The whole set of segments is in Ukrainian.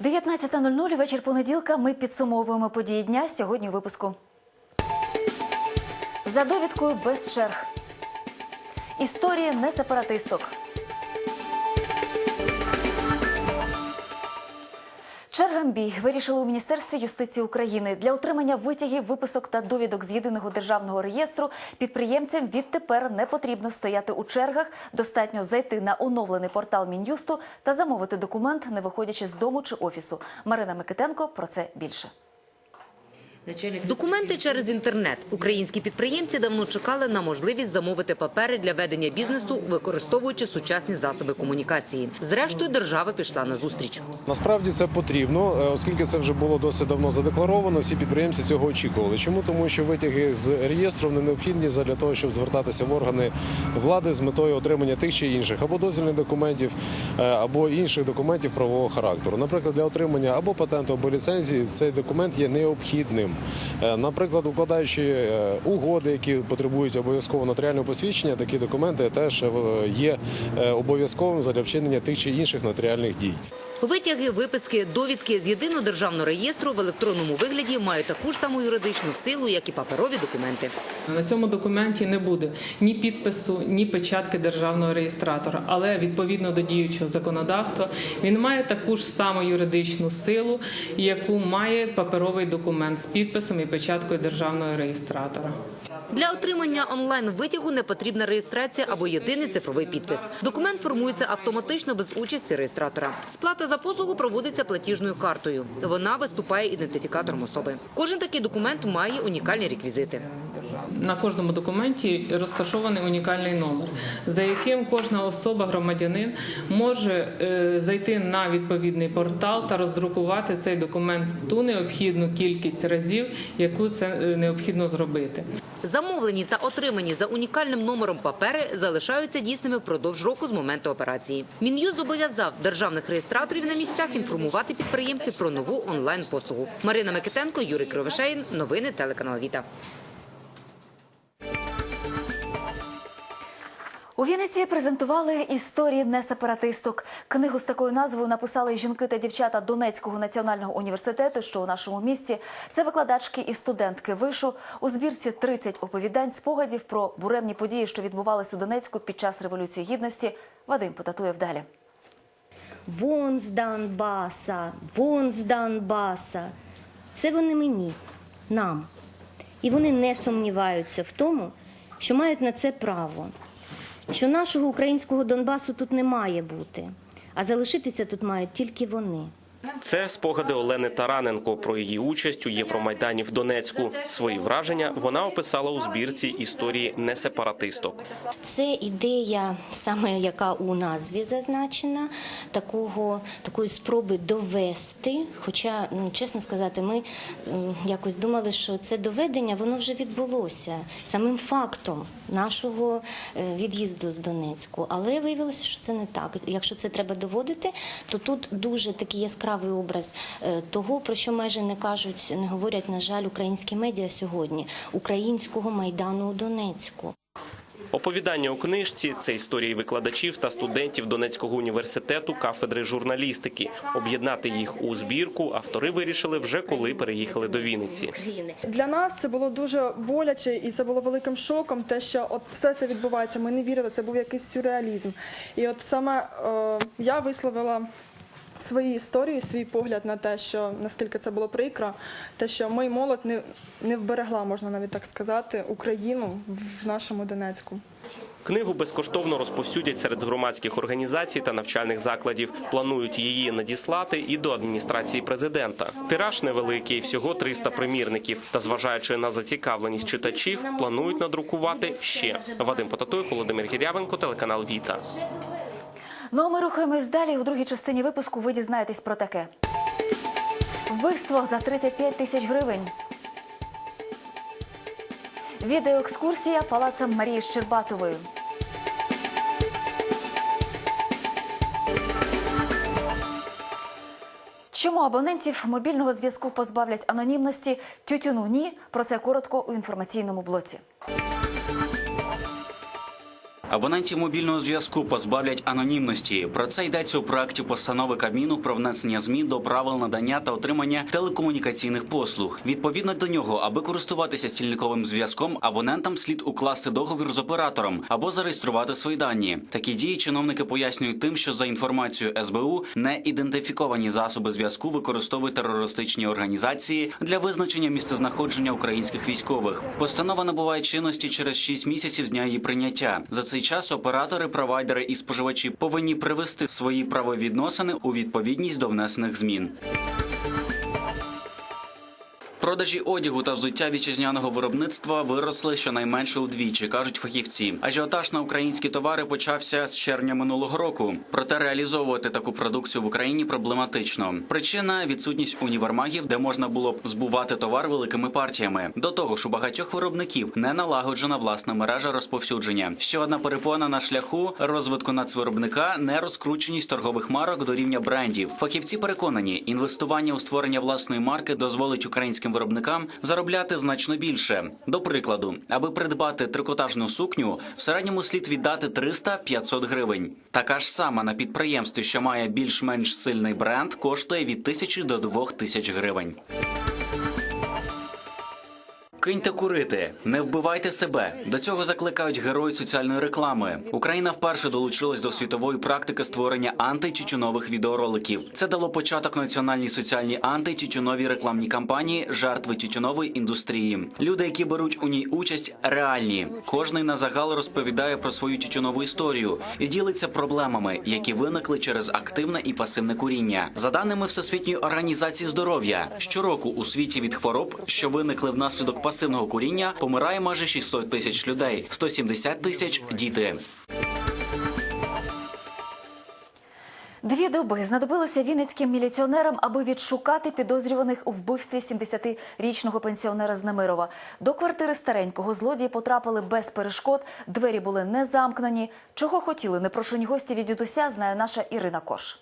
19.00, вечір понеділка. Ми підсумовуємо події дня сьогодні у випуску. За довідкою без черг. Історії не Чергамбій вирішили у Міністерстві юстиції України для отримання витягів, виписок та довідок з єдиного державного реєстру підприємцям відтепер не потрібно стояти у чергах. Достатньо зайти на оновлений портал Мін'юсту та замовити документ, не виходячи з дому чи офісу. Марина Микитенко про це більше. Документи через інтернет. Українські підприємці давно чекали на можливість замовити папери для ведення бізнесу, використовуючи сучасні засоби комунікації. Зрештою, держава пішла на зустріч. Насправді це потрібно, е, оскільки це вже було досить давно задекларовано. Всі підприємці цього очікували. Чому тому, що витяги з реєстру не необхідні для того, щоб звертатися в органи влади з метою отримання тих чи інших або дозвільних документів, е, або інших документів правового характеру. Наприклад, для отримання або патенту, або ліцензії цей документ є необхідним. Е, Наприклад, укладаючи е, угоди, які потребують обов'язково нотаріального посвідчення, такі документи теж е, є обов'язковим для вчинення тих чи інших нотаріальних дій. Витяги, виписки, довідки з єдиного державного реєстру в електронному вигляді мають таку ж саму юридичну силу, як і паперові документи. На цьому документі не буде ні підпису, ні печатки державного реєстратора, але відповідно до діючого законодавства він має таку ж саму юридичну силу, яку має паперовий документ з підписом і печаткою державного реєстратора. Для отримання онлайн-витягу не потрібна реєстрація або єдиний цифровий підпис. Документ формується автоматично без участі реєстратора. Сплата за послугу проводиться платіжною картою. Вона виступає ідентифікатором особи. Кожен такий документ має унікальні реквізити. На кожному документі розташований унікальний номер, за яким кожна особа, громадянин, може е, зайти на відповідний портал та роздрукувати цей документ ту необхідну кількість разів, яку це е, необхідно зробити. Замовлені та отримані за унікальним номером папери залишаються дійсними впродовж року з моменту операції. Мін'юз зобов'язав державних реєстраторів на місцях інформувати підприємців про нову онлайн-послугу. Марина Микитенко, Юрій Кривошеїн. Новини телеканал Віта. У Вінниці презентували історії несепаратисток. Книгу з такою назвою написали жінки та дівчата Донецького національного університету, що у нашому місті. Це викладачки і студентки вишу. У збірці 30 оповідань спогадів про буремні події, що відбувались у Донецьку під час революції гідності. Вадим потатує вдалі. Вон з Донбаса, вон з Донбаса. Це вони мені, нам. І вони не сумніваються в тому, що мають на це право, що нашого українського Донбасу тут не має бути, а залишитися тут мають тільки вони. Це спогади Олени Тараненко про її участь у Євромайдані в Донецьку. Свої враження вона описала у збірці історії несепаратисток. Це ідея, саме яка у назві зазначена, такого такої спроби довести. Хоча, ну, чесно сказати, ми якось думали, що це доведення воно вже відбулося самим фактом нашого е, від'їзду з Донецьку. Але виявилося, що це не так. Якщо це треба доводити, то тут дуже такий яскравий образ е, того, про що майже не кажуть, не говорять, на жаль, українські медіа сьогодні українського майдану у Донецьку. Оповідання у книжці це історії викладачів та студентів Донецького університету кафедри журналістики. Об'єднати їх у збірку автори вирішили вже коли переїхали до Вінниці. Для нас це було дуже боляче, і це було великим шоком. Те, що от все це відбувається. Ми не вірили, це був якийсь сюрреалізм. І от саме е, я висловила в своїй історії свій погляд на те, що наскільки це було прикро, те, що ми молодь не, не вберегла, можна навіть так сказати, Україну в нашому Донецьку. Книгу безкоштовно розповсюдять серед громадських організацій та навчальних закладів. Планують її надіслати і до адміністрації президента. Тираж невеликий, всього 300 примірників. Та зважаючи на зацікавленість читачів, планують надрукувати ще. Вадим Потатуєв, Володимир Гірявенко, телеканал Віта. Ну а ми рухаємось далі. У другій частині випуску ви дізнаєтесь про таке. Вбивство за 35 тисяч гривень. Відеоекскурсія палацем Марії Щербатової. Чому абонентів мобільного зв'язку позбавлять анонімності? Тютюну ні. Про це коротко у інформаційному блоці. Абонентів мобільного зв'язку позбавлять анонімності. Про це йдеться у проекті постанови Кабміну про внесення змін до правил надання та отримання телекомунікаційних послуг. Відповідно до нього, аби користуватися стільниковим зв'язком, абонентам слід укласти договір з оператором або зареєструвати свої дані. Такі дії чиновники пояснюють тим, що за інформацією СБУ не ідентифіковані засоби зв'язку використовують терористичні організації для визначення місцезнаходження українських військових. Постанова набуває чинності через 6 місяців з дня її прийняття. За цей час оператори, провайдери і споживачі повинні привести свої правовідносини у відповідність до внесених змін. Продажі одягу та взуття вітчизняного виробництва виросли щонайменше удвічі, кажуть фахівці. Ажіотаж на українські товари почався з червня минулого року. Проте реалізовувати таку продукцію в Україні проблематично. Причина відсутність універмагів, де можна було б збувати товар великими партіями. До того ж, у багатьох виробників не налагоджена власна мережа розповсюдження. Ще одна перепона на шляху розвитку нацвиробника не розкрученість торгових марок до рівня брендів. Фахівці переконані, інвестування у створення власної марки дозволить українським виробникам заробляти значно більше. До прикладу, аби придбати трикотажну сукню, в середньому слід віддати 300-500 гривень. Така ж сама на підприємстві, що має більш-менш сильний бренд, коштує від 1000 до 2000 гривень. Киньте курити, не вбивайте себе. До цього закликають герої соціальної реклами. Україна вперше долучилась до світової практики створення антитютюнових відеороликів. Це дало початок національній соціальній антитютюновій рекламній кампанії Жертви тютюнової індустрії. Люди, які беруть у ній участь, реальні. Кожний на загал розповідає про свою тютюнову історію і ділиться проблемами, які виникли через активне і пасивне куріння. За даними Всесвітньої організації здоров'я, щороку у світі від хвороб, що виникли внаслідок пасивного куріння, помирає майже 600 тисяч людей, 170 тисяч діти. Дві доби знадобилося вінницьким міліціонерам, аби відшукати підозрюваних у вбивстві 70-річного пенсіонера з Немирова. До квартири старенького злодії потрапили без перешкод, двері були не замкнені. Чого хотіли непрошені гості від дідуся, знає наша Ірина Кош.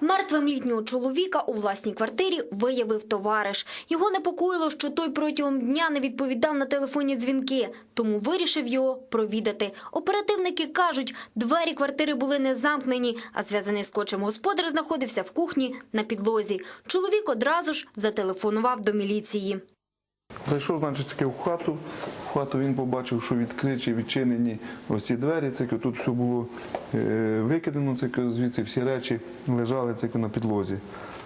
Мертвим літнього чоловіка у власній квартирі виявив товариш. Його непокоїло, що той протягом дня не відповідав на телефонні дзвінки, тому вирішив його провідати. Оперативники кажуть, двері квартири були не замкнені, а зв'язаний скотчем господар знаходився в кухні на підлозі. Чоловік одразу ж зателефонував до міліції. Зайшов, значить, таки в хату. В хату він побачив, що відкриті, відчинені ось ці двері. Це тут все було е, викидено, це звідси всі речі лежали це на підлозі.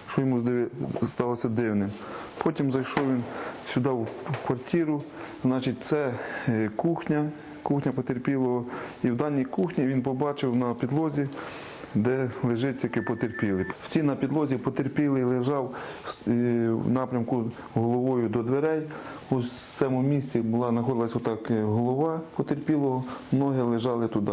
Що йому сталося дивним. Потім зайшов він сюди в квартиру. Значить, це е, кухня, кухня потерпілого. І в даній кухні він побачив на підлозі де лежить тільки потерпілий. В цій на підлозі потерпілий лежав е, в напрямку головою до дверей. У цьому місці була знаходилась отак е, голова потерпілого, ноги лежали туди,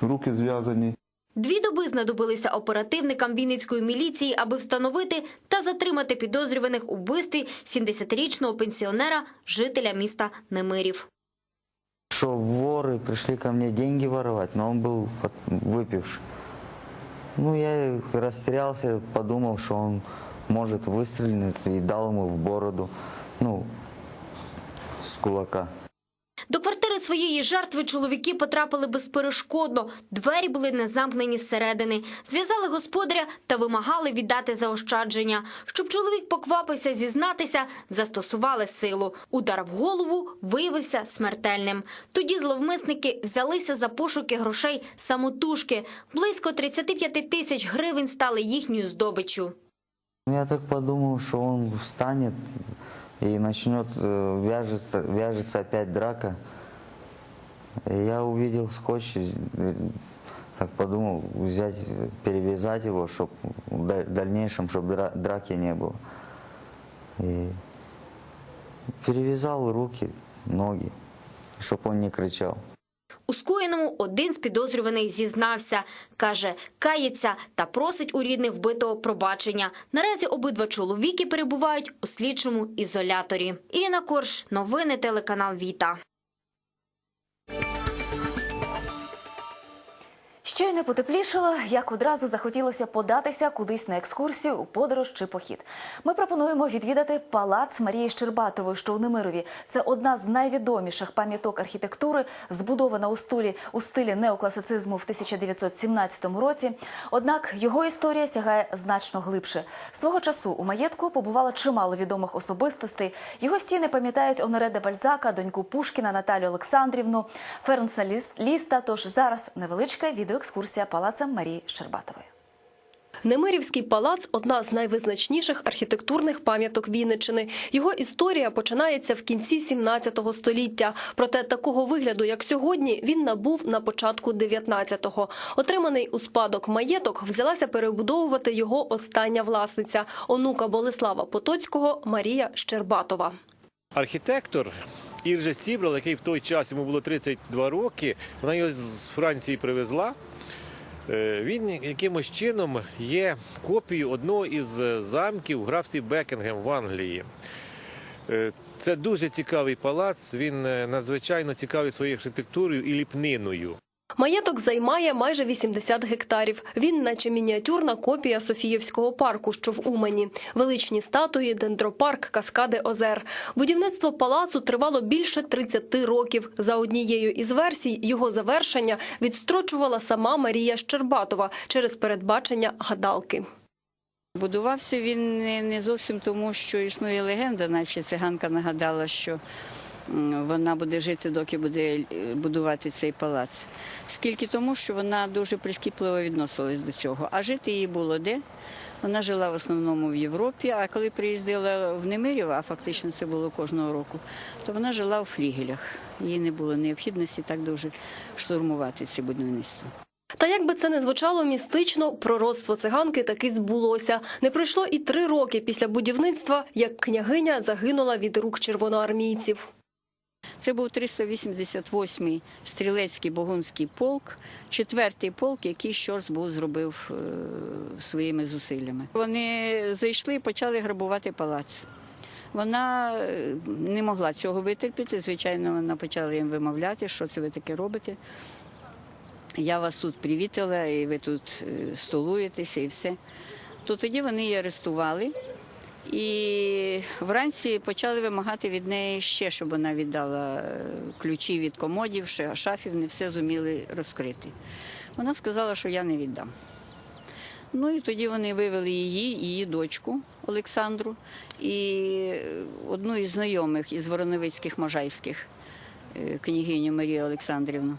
руки зв'язані. Дві доби знадобилися оперативникам Вінницької міліції, аби встановити та затримати підозрюваних у вбивстві 70-річного пенсіонера, жителя міста Немирів. что воры пришли ко мне деньги воровать, но он был под- выпивший. Ну, я растерялся, подумал, что он может выстрелить и дал ему в бороду, ну, с кулака. До квартири своєї жертви чоловіки потрапили безперешкодно. Двері були не замкнені зсередини. Зв'язали господаря та вимагали віддати заощадження. Щоб чоловік поквапився зізнатися, застосували силу. Удар в голову виявився смертельним. Тоді зловмисники взялися за пошуки грошей самотужки. Близько 35 тисяч гривень стали їхньою здобиччю. Ну, Я так подумал, что он встанет и начнет, э, вяжет, вяжется опять драка. И я увидел скотч, и, э, так подумал, взять, э, перевязать его, чтобы в дальнейшем, чтобы драки не было. И перевязал руки, ноги, чтобы он не кричал. У скоєному один з підозрюваних зізнався. Каже, кається та просить у рідних вбитого пробачення. Наразі обидва чоловіки перебувають у слідчому ізоляторі. Ірина Корж, новини телеканал Віта. Thank you. Щойно потеплішало, як одразу захотілося податися кудись на екскурсію, у подорож чи похід. Ми пропонуємо відвідати палац Марії Щербатової, що у Немирові. Це одна з найвідоміших пам'яток архітектури, збудована у стилі у стилі неокласицизму в 1917 році. Однак його історія сягає значно глибше. Свого часу у маєтку побувало чимало відомих особистостей. Його стіни пам'ятають Оноре Бальзака, доньку Пушкіна Наталію Олександрівну, Фернса Ліс- Ліста. Тож зараз невеличка відеоекскурсія палацем Марії Щербатової. Немирівський палац одна з найвизначніших архітектурних пам'яток Вінниччини. Його історія починається в кінці 17 століття. Проте такого вигляду, як сьогодні, він набув на початку 19-го. Отриманий у спадок маєток взялася перебудовувати його остання власниця онука Болеслава Потоцького Марія Щербатова. архітектор Іржа Стібрал, який в той час йому було 32 роки, вона його з Франції привезла. Е, Він якимось чином є копією одного із замків в графстві Бекінгем в Англії. Е, Це дуже цікавий палац. Він е, надзвичайно цікавий своєю архітектурою і ліпниною. Маєток займає майже 80 гектарів. Він, наче мініатюрна копія Софіївського парку, що в Умані. Величні статуї, дендропарк, каскади озер. Будівництво палацу тривало більше 30 років. За однією із версій, його завершення відстрочувала сама Марія Щербатова через передбачення гадалки. Будувався він не, зовсім тому, що існує легенда, наче циганка нагадала, що вона буде жити, доки буде е, будувати цей палац. Скільки тому, що вона дуже прискіпливо відносилась до цього. А жити їй було де? Вона жила в основному в Європі, а коли приїздила в Немирів, а фактично це було кожного року, то вона жила у флігелях. Їй не було необхідності так дуже штурмувати це будівництво. Та як би це не звучало містично, пророцтво циганки таки збулося. Не пройшло і три роки після будівництва, як княгиня загинула від рук червоноармійців. Це був 388-й стрілецький богунський полк, четвертий полк, який Щорс був зробив е, своїми зусиллями. Вони зайшли і почали грабувати палац. Вона е, не могла цього витерпіти. Звичайно, вона почала їм вимовляти, що це ви таке робите. Я вас тут привітала, і ви тут е, столуєтеся і все. То тоді вони її арестували. І вранці почали вимагати від неї ще, щоб вона віддала е, ключі від комодів, шафів, не все зуміли розкрити. Вона сказала, що я не віддам. Ну і тоді вони вивели її, її дочку Олександру, і одну із знайомих із Вороновицьких Можайських, е, княгиню Марію Олександрівну.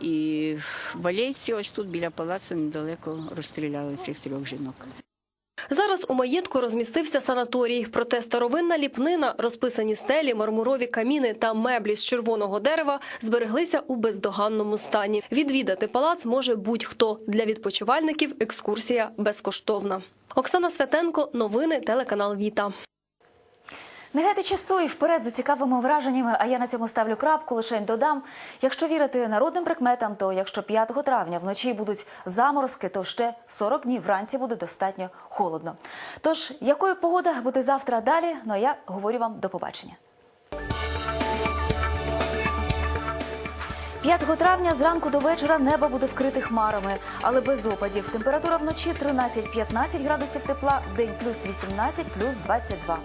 І в Валейці, ось тут біля палацу, недалеко розстріляли цих трьох жінок. Зараз у маєтку розмістився санаторій. Проте старовинна ліпнина, розписані стелі, мармурові каміни та меблі з червоного дерева збереглися у бездоганному стані. Відвідати палац може будь-хто. Для відпочивальників екскурсія безкоштовна. Оксана Святенко, новини, телеканал Віта. Не гайте часу і вперед за цікавими враженнями. А я на цьому ставлю крапку. Лишень додам. Якщо вірити народним прикметам, то якщо 5 травня вночі будуть заморозки, то ще 40 днів вранці буде достатньо холодно. Тож, якою погода буде завтра далі? Ну а я говорю вам до побачення. 5 травня зранку до вечора небо буде вкрите хмарами, але без опадів. Температура вночі 13-15 градусів тепла, в день плюс 18, плюс 22.